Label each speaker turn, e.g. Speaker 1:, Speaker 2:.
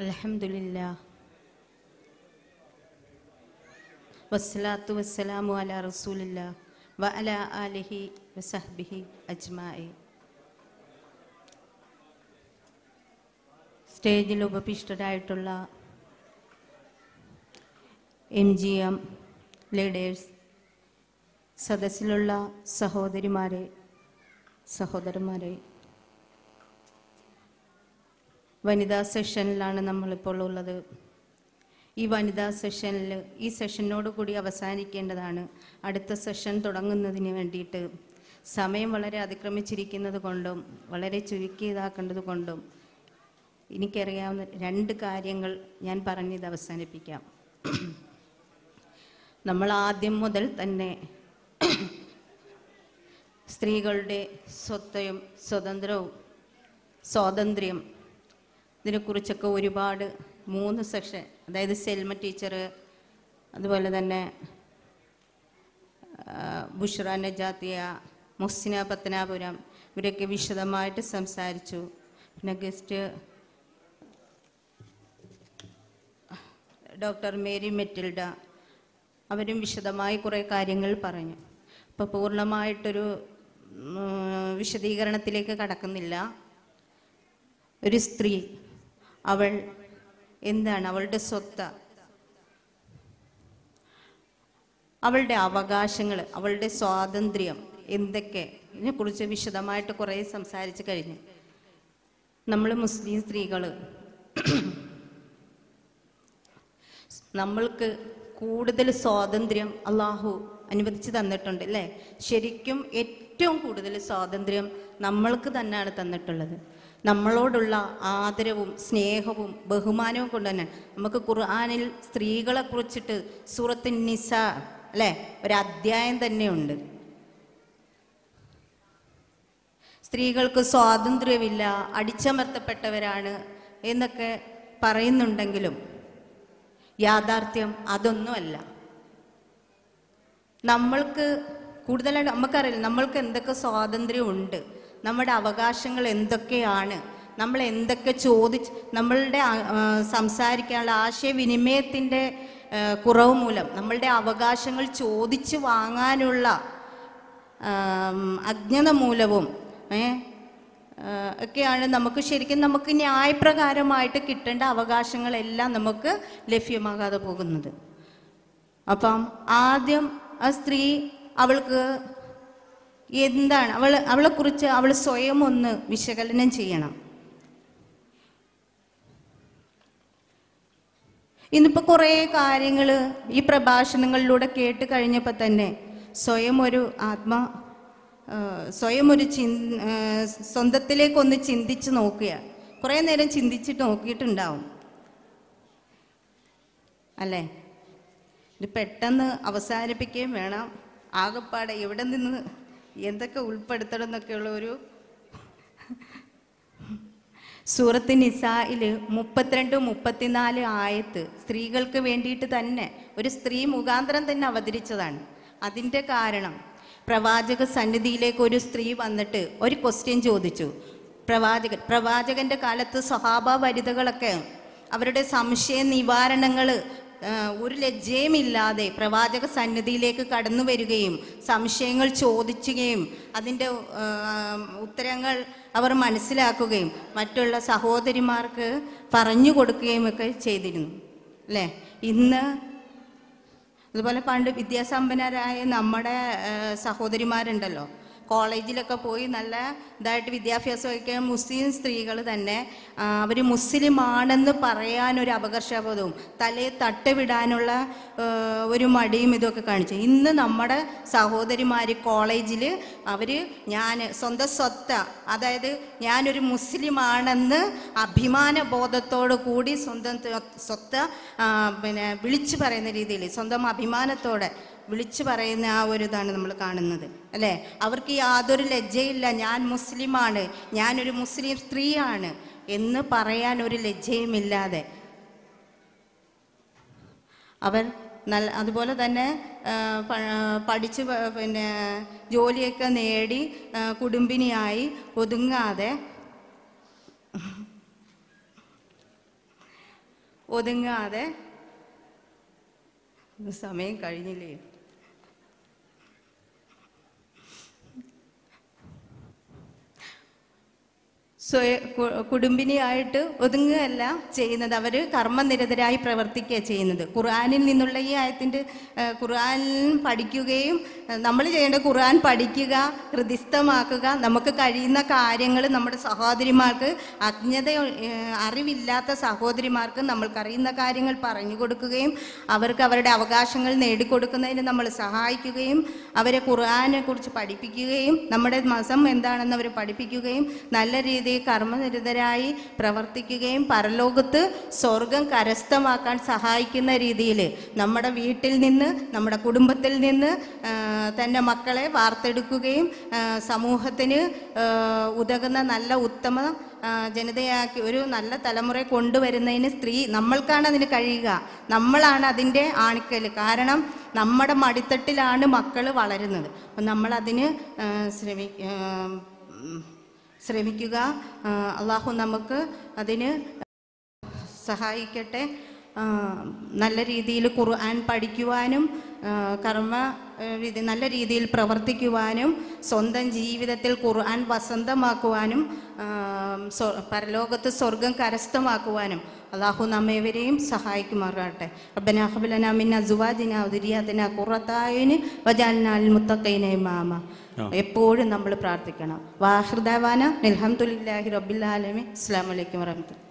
Speaker 1: അൽഹംദുലില്ലാ വസ്സലാത്തു വസ്സലാമു അലാ റസൂലില്ലാ വ അല ആലിഹി വസഹ്ബിഹി അജ്മായി സ്റ്റേജിൽ ഉപഭിഷ്ടരായിട്ടുള്ള എം ജി എം ലീഡേഴ്സ് സദസ്സിലുള്ള സഹോദരിമാരെ സഹോദരന്മാരെ വനിതാ സെഷനിലാണ് നമ്മളിപ്പോൾ ഉള്ളത്. ഈ വനിതാ സെഷനിൽ ഈ സെഷനോട് കൂടി അവസാനിക്കേണ്ടതാണ്. അടുത്ത സെഷൻ തുടങ്ങുന്നതിന് വേണ്ടിയിട്ട് സമയം വളരെ അതിക്രമിച്ചിരിക്കുന്നത് കൊണ്ടും വളരെ ചുരുക്കി ഇതാക്കേണ്ടത് കൊണ്ടും എനിക്കറിയാവുന്ന രണ്ട് കാര്യങ്ങൾ ഞാൻ പറഞ്ഞത് അവസാനിപ്പിക്കാം. നമ്മൾ ആദ്യം മുതൽ തന്നെ സ്ത്രീകളുടെ സ്വത്വയും സ്വതന്ത്രവും സ്വാതന്ത്ര്യം ഇതിനെക്കുറിച്ചൊക്കെ ഒരുപാട് മൂന്ന് സെക്ഷൻ അതായത് സെൽമ ടീച്ചർ അതുപോലെ തന്നെ ബുഷ്ര നജാത്തിയ മുസ്സിന പത്തനാപുരം ഇവരൊക്കെ വിശദമായിട്ട് സംസാരിച്ചു. പിന്നെ ഗസ്റ്റ് ഡോക്ടർ മേരി മെറ്റിൽഡ അവരും വിശദമായി കുറേ കാര്യങ്ങൾ പറഞ്ഞു. അപ്പോൾ പൂർണമായിട്ടൊരു വിശദീകരണത്തിലേക്ക് കടക്കുന്നില്ല. ഒരു സ്ത്രീ അവൾ എന്താണ് അവളുടെ സ്വത്ത്? അവളുടെ അവകാശങ്ങൾ അവളുടെ സ്വാതന്ത്ര്യം എന്തൊക്കെ? ഇതിനെക്കുറിച്ച് വിശദമായിട്ട് കുറേ സംസാരിച്ച് കഴിഞ്ഞു. നമ്മൾ മുസ്ലിം സ്ത്രീകൾ നമ്മൾക്ക് കൂടുതൽ സ്വാതന്ത്ര്യം അള്ളാഹു അനുവദിച്ച് തന്നിട്ടുണ്ട് അല്ലേ? ശരിക്കും ഏറ്റവും കൂടുതൽ സ്വാതന്ത്ര്യം നമ്മൾക്ക് തന്നെയാണ് തന്നിട്ടുള്ളത്. നമ്മളോടുള്ള ആദരവും സ്നേഹവും ബഹുമാനവും കൊണ്ട് തന്നെ നമുക്ക് ഖുർആാനിൽ സ്ത്രീകളെ കുറിച്ചിട്ട് സൂറത്ത് നിസ അല്ലേ? ഒരു അധ്യായം തന്നെയുണ്ട്. സ്ത്രീകൾക്ക് സ്വാതന്ത്ര്യമില്ല അടിച്ചമർത്തപ്പെട്ടവരാണ് എന്നൊക്കെ പറയുന്നുണ്ടെങ്കിലും യാഥാർത്ഥ്യം അതൊന്നുമല്ല. നമ്മൾക്ക് കൂടുതലായിട്ട് നമുക്കറിയില്ല നമ്മൾക്ക് എന്തൊക്കെ സ്വാതന്ത്ര്യം ഉണ്ട് നമ്മുടെ അവകാശങ്ങൾ എന്തൊക്കെയാണ്? നമ്മൾ എന്തൊക്കെ ചോദിച്ച് നമ്മളുടെ സംസാരിക്കാനുള്ള ആശയവിനിമയത്തിന്റെ കുറവ് മൂലം നമ്മളുടെ അവകാശങ്ങൾ ചോദിച്ചു വാങ്ങാനുള്ള അജ്ഞത മൂലവും ഒക്കെയാണ് നമുക്ക് ശരിക്കും നമുക്ക് ന്യായപ്രകാരമായിട്ട് കിട്ടേണ്ട അവകാശങ്ങളെല്ലാം നമുക്ക് ലഭ്യമാകാതെ പോകുന്നത്. അപ്പം ആദ്യം ആ സ്ത്രീ അവൾക്ക് എന്താണ്? അവൾ അവളെക്കുറിച്ച് അവൾ സ്വയം ഒന്ന് വിശകലനം ചെയ്യണം. ഇന്നിപ്പോൾ കുറേ കാര്യങ്ങൾ ഈ പ്രഭാഷണങ്ങളിലൂടെ കേട്ട് കഴിഞ്ഞപ്പോൾ തന്നെ സ്വയം ഒരു ആത്മ സ്വയം ഒരു ചി സ്വന്തത്തിലേക്കൊന്ന് ചിന്തിച്ച് നോക്കുക. കുറേ നേരം ചിന്തിച്ചിട്ട് നോക്കിയിട്ടുണ്ടാവും. അല്ലേ? ഇത് പെട്ടെന്ന് അവസാനിപ്പിക്കുകയും വേണം. ആകെപ്പാടെ എവിടെ നിന്ന് എന്തൊക്കെ ഉൾപ്പെടുത്തണം എന്നൊക്കെയുള്ള ഒരു സൂറത്ത് നിസായിൽ മുപ്പത്തിരണ്ട് മുപ്പത്തിനാല് ആയത്ത് സ്ത്രീകൾക്ക് വേണ്ടിയിട്ട് തന്നെ ഒരു സ്ത്രീ മുഖാന്തരം തന്നെ അവതരിച്ചതാണ്. അതിന്റെ കാരണം പ്രവാചക സന്നിധിയിലേക്ക് ഒരു സ്ത്രീ വന്നിട്ട് ഒരു ക്വസ്റ്റ്യൻ ചോദിച്ചു. പ്രവാചകൻ പ്രവാചകന്റെ കാലത്ത് സ്വഭാവ വനിതകളൊക്കെ അവരുടെ സംശയ നിവാരണങ്ങൾ ഒരു ലജ്ജയുമില്ലാതെ പ്രവാചക സന്നിധിയിലേക്ക് കടന്നു വരികയും സംശയങ്ങൾ ചോദിക്കുകയും അതിന്റെ ഉത്തരങ്ങൾ അവർ മനസ്സിലാക്കുകയും മറ്റുള്ള സഹോദരിമാർക്ക് പറഞ്ഞു കൊടുക്കുകയും ഒക്കെ ചെയ്തിരുന്നു. അല്ലേ? ഇന്ന് അതുപോലെ പണ്ട് വിദ്യാസമ്പന്നരായ നമ്മുടെ സഹോദരിമാരുണ്ടല്ലോ. കോളേജിലൊക്കെ പോയി നല്ല ഇതായിട്ട് വിദ്യാഭ്യാസമൊക്കെ മുസ്ലിം സ്ത്രീകൾ തന്നെ അവർ മുസ്ലിം ആണെന്ന് പറയാനൊരു അപകർഷബോധവും തലയെ തട്ടുവിടാനുള്ള ഒരു മടിയും ഇതൊക്കെ കാണിച്ചു. ഇന്ന് നമ്മുടെ സഹോദരിമാർ കോളേജിൽ അവർ ഞാൻ സ്വന്തം സ്വത്ത അതായത് ഞാനൊരു മുസ്ലിം ആണെന്ന് അഭിമാന ബോധത്തോടു കൂടി സ്വന്തം സ്വത്ത പിന്നെ വിളിച്ചു പറയുന്ന രീതിയിൽ സ്വന്തം അഭിമാനത്തോടെ വിളിച്ചു പറയുന്ന ആ ഒരു ഇതാണ് നമ്മൾ കാണുന്നത് അല്ലേ? അവർക്ക് യാതൊരു ലജ്ജയില്ല ഞാൻ മുസ്ലിമാണ് ഞാനൊരു മുസ്ലിം സ്ത്രീയാണ് എന്ന് പറയാൻ ഒരു ലജ്ജയുമില്ലാതെ അവർ നല്ല അതുപോലെ തന്നെ പഠിച്ച് പിന്നെ ജോലിയൊക്കെ നേടി കുടുംബിനിയായി ഒതുങ്ങാതെ ഒതുങ്ങാതെ സമയം കഴിഞ്ഞില്ലേ? സ്വയ കുടുംബിനിയായിട്ട് ഒതുങ്ങുകയല്ല ചെയ്യുന്നത്. അവർ കർമ്മനിരതരായി പ്രവർത്തിക്കുക ചെയ്യുന്നത്. ഖുർആാനിൽ നിന്നുള്ള ഈ ആയത്തിന്റെ ഖുർആൻ പഠിക്കുകയും നമ്മൾ ചെയ്യേണ്ട ഖുർആൻ പഠിക്കുക ഹൃദിസ്ഥമാക്കുക നമുക്ക് കഴിയുന്ന കാര്യങ്ങൾ നമ്മുടെ സഹോദരിമാർക്ക് അജ്ഞത അറിവില്ലാത്ത സഹോദരിമാർക്ക് നമ്മൾക്കറിയുന്ന കാര്യങ്ങൾ പറഞ്ഞു കൊടുക്കുകയും അവർക്ക് അവരുടെ അവകാശങ്ങൾ നേടിക്കൊടുക്കുന്നതിന് നമ്മൾ സഹായിക്കുകയും അവരെ ഖുർആനെ കുറിച്ച് പഠിപ്പിക്കുകയും നമ്മുടെ മസം എന്താണെന്ന് അവർ പഠിപ്പിക്കുകയും നല്ല രീതിയിൽ കർമ്മനിരതരായി പ്രവർത്തിക്കുകയും പരലോകത്ത് സ്വർഗം കരസ്ഥമാക്കാൻ സഹായിക്കുന്ന രീതിയിൽ നമ്മുടെ വീട്ടിൽ നിന്ന് നമ്മുടെ കുടുംബത്തിൽ നിന്ന് തന്റെ മക്കളെ വാർത്തെടുക്കുകയും സമൂഹത്തിന് ഉതകുന്ന നല്ല ഉത്തമ ജനതയാക്കി ഒരു നല്ല തലമുറയെ കൊണ്ടുവരുന്നതിന് സ്ത്രീ നമ്മൾക്കാണ് അതിന് കഴിയുക. നമ്മളാണ് അതിന്റെ ആണിക്കൽ. കാരണം നമ്മുടെ മടിത്തട്ടിലാണ് മക്കൾ വളരുന്നത്. അപ്പം നമ്മളതിന് ശ്രമി ശ്രമിക്കുക. അള്ളാഹു നമുക്ക് അതിന് സഹായിക്കട്ടെ. നല്ല രീതിയിൽ ഖുർആൻ പഠിക്കുവാനും കർമ്മ രീതി നല്ല രീതിയിൽ പ്രവർത്തിക്കുവാനും സ്വന്തം ജീവിതത്തിൽ ഖുർആൻ വസന്തമാക്കുവാനും പരലോകത്ത് സ്വർഗം കരസ്ഥമാക്കുവാനും അള്ളാഹു നമ്മേവരെയും സഹായിക്കുമാറാകട്ടെ. റബ്ബന ഹബ്ലന മിൻ അസുവാജിന ഉദരിയാതിന ഖുറത്തായന് വജാലിനാൽ മുത്തക്കൈന ഇമാമ. എപ്പോഴും നമ്മൾ പ്രാർത്ഥിക്കണം. വാഹൃദാവാന അൽഹംദുലില്ലാഹി റബ്ബിൽ ആലമീൻ. അസ്സലാമു അലൈക്കും വറഹ്മത്തുള്ളാഹി